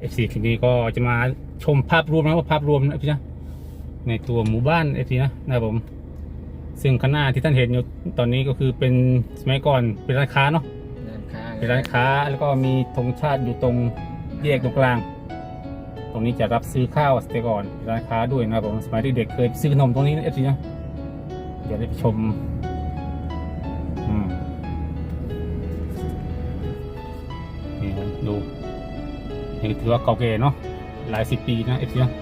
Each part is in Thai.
เอฟซีคลิปนี้ก็จะมาชมภาพรวมนะว่าภาพรวมนะพี่นะในตัวหมู่บ้านเอฟซีนะนะครับผมซึ่งข้างหน้าที่ท่านเห็นอยู่ตอนนี้ก็คือเป็นสมัยก่อนเป็นร้านค้าเนาะร้านค้าเป็นร้านค้าแล้วก็มีธงชาติอยู่ตรงแยกตรงกลาง ตรงนี้จะรับซื้อข้าวสเตยก่อนเป็นร้านค้าด้วยนะครับผมสมัยเด็กๆเคยซื้อขนมตรงนี้นะเอฟซีนะเดี๋ยวได้ไปชม นี่ถือว่าเก่าแก่เนาะหลายสิบปีนะเอฟซีนะ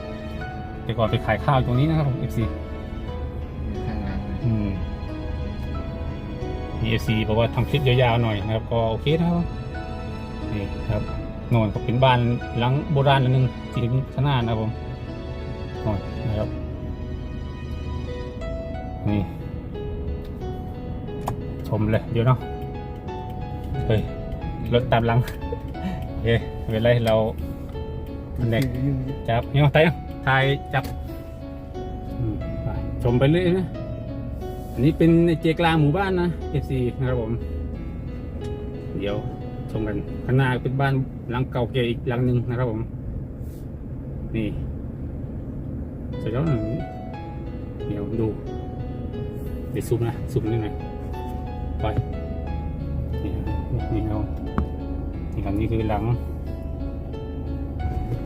แต่ก่อนไปขายข้าวตรงนี้นะครับผมเอฟซีอยู่ข้างหลังนะอืมมีเอฟซีบอกว่าทำคลิปยาวๆหน่อยนะครับ ก็โอเคนะครับนี่ครับโน่นก็เป็นบ้านหลังโบราณหลังหนึงที่ข้างหน้านะครับผมโน่นนะครับนี่ชมเลยเดี๋ยวเนาะเฮ้ยรถตามหลังโอเคไม่เป็นไรเรา เด็กจับเนี่ยถ่ายถ่ายจับอืมไปชมไปเรื่อยนะ อันนี้เป็นเจกลางหมู่บ้านนะ FC นะครับผม เดี๋ยวชมกันข้างหน้าเป็นบ้านหลังเก่าแก่อีกหลังหนึ่งนะครับผม นี่เสร็จแล้วหนึ่งเดี๋ยวดู เดี๋ยวซูมนะซูมนิดหน่อยไปนี่ครับนี่เรานี่ครับนี่คือหลัง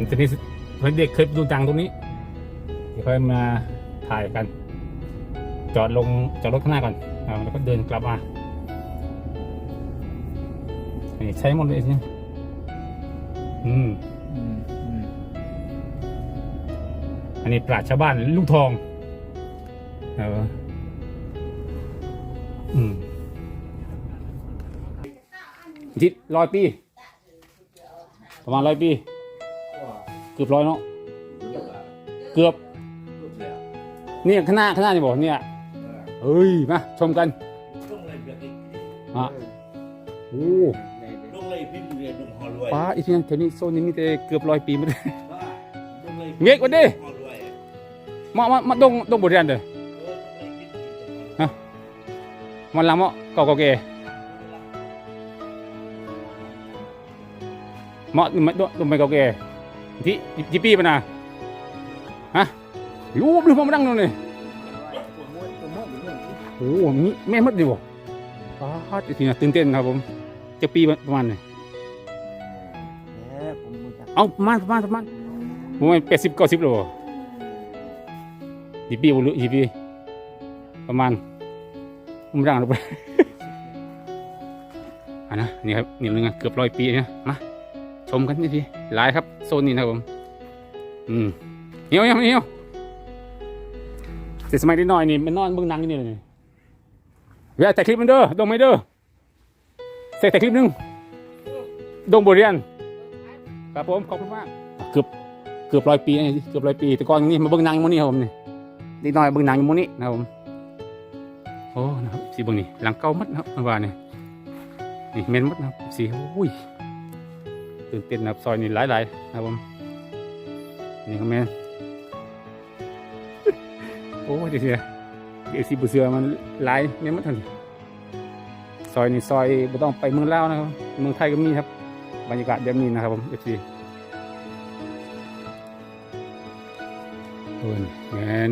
เก่าใหญ่อีกหลังนึงครับนี่ใช่หมดเลยเนี่ยซอยนี้นะครับผมสองสองหลังอืมโอ้ใช่หมดเลยนะเอฟหลังเก่าแก่โบราณนี่มันจะนี่เด็กเคยดูจังตรงนี้เดี๋ยวค่อยมาถ่ายกัน จอดลงจอดรถข้างหน้าก่อนอแล้วก็เดินกลับมาใช้หมดเลยใช่ไหมอืมอันนี้ปราชชาวบ้านลูกทองเอออืมจิตร้อยปี ประมาณร้อยปี กือบร้อยเนาะเกือบ เนี่ยข้างหน้าข้างหน้านี่บอกเนี่ยเฮ้ยมาชมกันลงเลยเบียร์อีกอะโอ้ได้ได้ลงเลยพิมพ์เรียนลงหอรวยป้าอีกทีนึงแถวนี้โซนนี้มีแต่เกือบร้อยปีไม่ได้ป้าลงเลยเวียกวันดิหอรวยมามามาดงดงบทเรียนเด้อเออลงเลยพิมพ์เรียนลงหอรวยมันหลังมาเก่าเก่าแก่เหมาะนี่มันดงดงไปเก่าแก่ ที่กี่ปีปะนะฮะรู้หรือมันดังตรงนี้ผมม้วนผมม้วนนโอ้โหมีแม่มดดิบป้าดอีกทีนะตื่นเต้นครับผม จะปีประมาณไหนเออเอาประมาณประมาณประมาณประมาณแปดสิบเก้าสิบโลกี่ปีบ่รู้กี่ปีประมาณผมดังหรือเปล่าอะนะนี่ครับนี่นึงอะเกือบร้อยปีนะมา ชมกันนี่พี่หลายครับโซนนี้นะครับผม อืมเหี่ยวเหี่ยวเหี่ยวแต่สมัยนิดหน่อยนี่มันนอนเบื้องหนังอยู่นี่เลยเวลาแต่คลิปมันเด้อดงไม่เด้อเสร็จแต่คลิปหนึงดงบทเรียนครับผมขอบคุณมากเกือบเกือบร้อยปีนะเกือบร้อยปี แต่ก่อนนี่มาเบื้องหนังอยู่หมดนี่ครับผมนี่นิดหน่อยเบื้องหนังอยู่หมดนี่นะครับผมโอ้นะครับสีเบื้องนี่หลังเก่ามัดนะครับเมื่อวานนี่นี่เมนมดนะครับสีอุ้ย ตื่นเต้นนะครับซอยนี่หลายๆนะครับผมนี่ก็แมนโอ้ยเดี๋ยวเสียเดี๋ยวสีบุเสือมันหลายเมนมดทันทีซอยนี่ซอยไม่ต้องไปเมืองลาวนะครับเมืองไทยก็มีครับ บรรยากาศแบบนี้นะครับผมเอฟซีโอ้ยแมน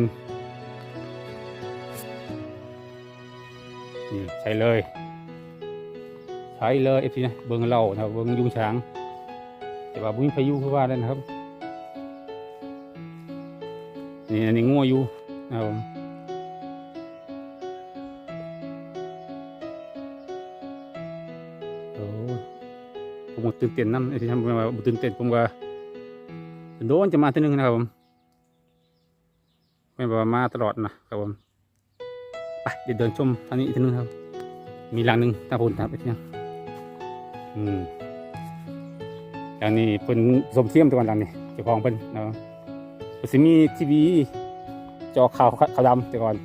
นี่ใช่เลย ใช้เลยเอฟซีนะเบิ้งเรานะเบิ้งยุงช้าง แต่ว่าบุ้งพายุคือว่าได้นะครับ นี่อันนี้งัวอยู่นะครับผมโอ้ผมตื่นเต้นน้ำไอ้ที่ทำมาบ่ตื่นเต้นผมก็โดนจะมาทีนึงนะครับผมไม่บอกมาตลอดนะครับผมไปเดี๋ยวเดินชมทางนี้อีกทีนึงครับ มีหลังหนึ่งตาพุนครับไอ้ที่นั่อืม อย่างนี้เพิ่นสมเทียมตัวกันหลังนี่เจ้าของเพิ่นเนาะสิมีทีวีจอขาวขาวดำแต่ก่อน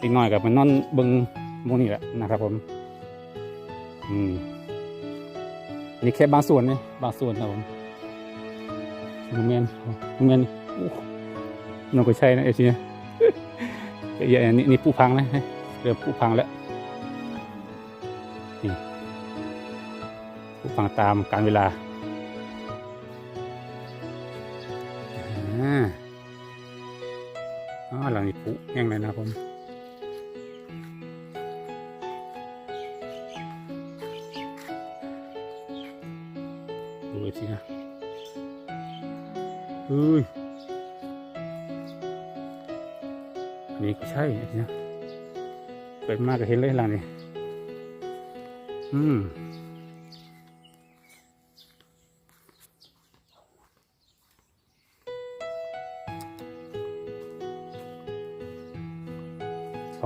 อีกหน่อยกับมันนอนเบิ่งมงนี่แหละนะครับผม อืมนี่แค่บางส่วนนะบางส่วนนะผมโมเมนต์โมเมนน้องก็ใช่นะไอ้ทีเนี้ยเยอะนี่นี่ผู้พังนะเริ่มผู้พังแล้ว ผู้พังตามการเวลาอาอ๋อหลังนี้ผู้แห้งเลยนะผมดูอีกทีนะเฮ้ยอันนี้ก็ใช่อันนี้นะเปิดมากก็เห็นเลยหลังนี้อืม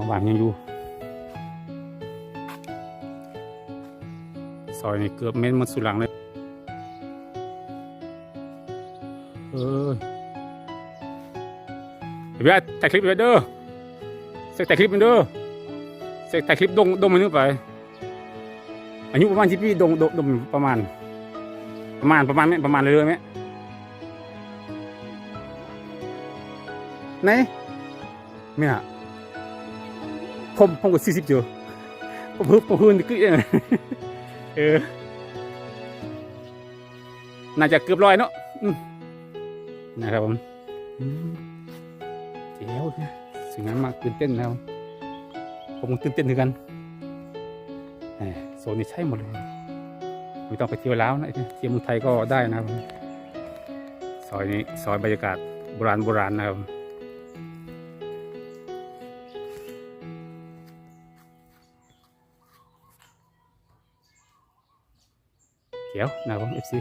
สองบานยังอยู่ซอยนี่เกือบเม็ดหมดสุดหลังเลยเออเดี๋ยวถ่ายคลิปไปเด้อเสกถ่ายคลิปมันเด้อเสกถ่ายคลิปดงดงมันนึกไปอายุประมาณสิบปีดงดงดงประมาณ ประมาณประมาณไหมประมาณเรื่อยไหมไหนไม่อะ ผมผมก็สี่สิบอยู่ผมเพิ่งผมเพิ่งนึกเองเออน่าจะเกือบร้อยเนาะอืมนะครับผมอืมเจ๋วนะสิ่งนั้นมากตื่นเต้นนะครับผมก็ตื่นเต้นเหมือนกันแหมโซนนี้ใช่หมดเลยไม่ต้องไปเที่ยวแล้วนะเที่ยวเมืองไทยก็ได้นะครับผมซอยนี้ซอยบรรยากาศโบราณโบราณนะครับ ขียวนะครับเอฟซี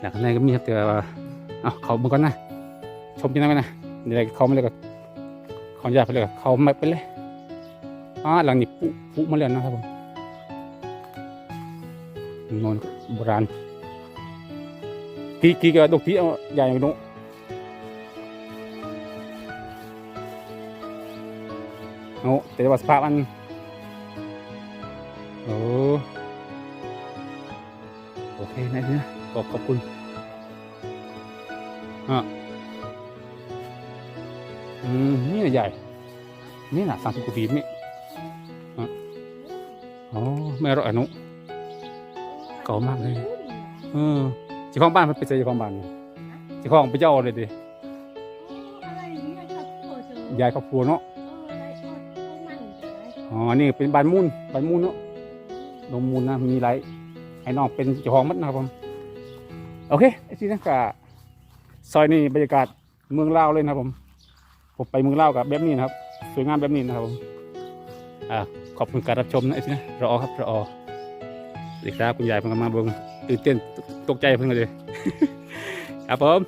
หลังข้างในก็มีครับแต่ว่าเอาเขามาก่อนนะ ชมยังไงนะเดี๋ยวเขาไมาเลยก็ขออนุญาตไปเลยก็เขาไมาไปเลยอ่าหลังนี้ปุปุมาแล้วนะครับผมนอนโบราณกี่กี่กับดอกพีเอาใหญ่ตรงโอ้แต่ว่าสภาพอัน โอเคนะเนี่ยขอบขอบคุณอะอืมนี่ใหญ่ นี่น่ะสามสิบกว่าปีนี่อะอ๋อไม่อร่อยอนุเก่ามากเลยเออจ้าของบ้านมันเป็นเจ้าของบ้านเนี่ยเจ้าของไปเจ้าเลยดิยายครอบครัวเนาะอ๋อ นี่เป็นบ้านมูลบ้านมูลเนาะนมมูลนะมีไร ให้น้องเป็นเจ้าของมัดนะครับผม โอเคไอ้ที่นั่นก็ซอยนี่บรรยากาศเมืองลาวเลยนะครับผม ผมไปเมืองลาวกับแบบนี้นะครับ สวยงามแบบนี้นะครับผมอ่าขอบคุณการรับชมนะไอ้ที่นะรอครับรอสวัสดีครับคุณยายเพิ่งมาเบิ่งตื่นเต้นตกใจเพิ่งเลย ครับผม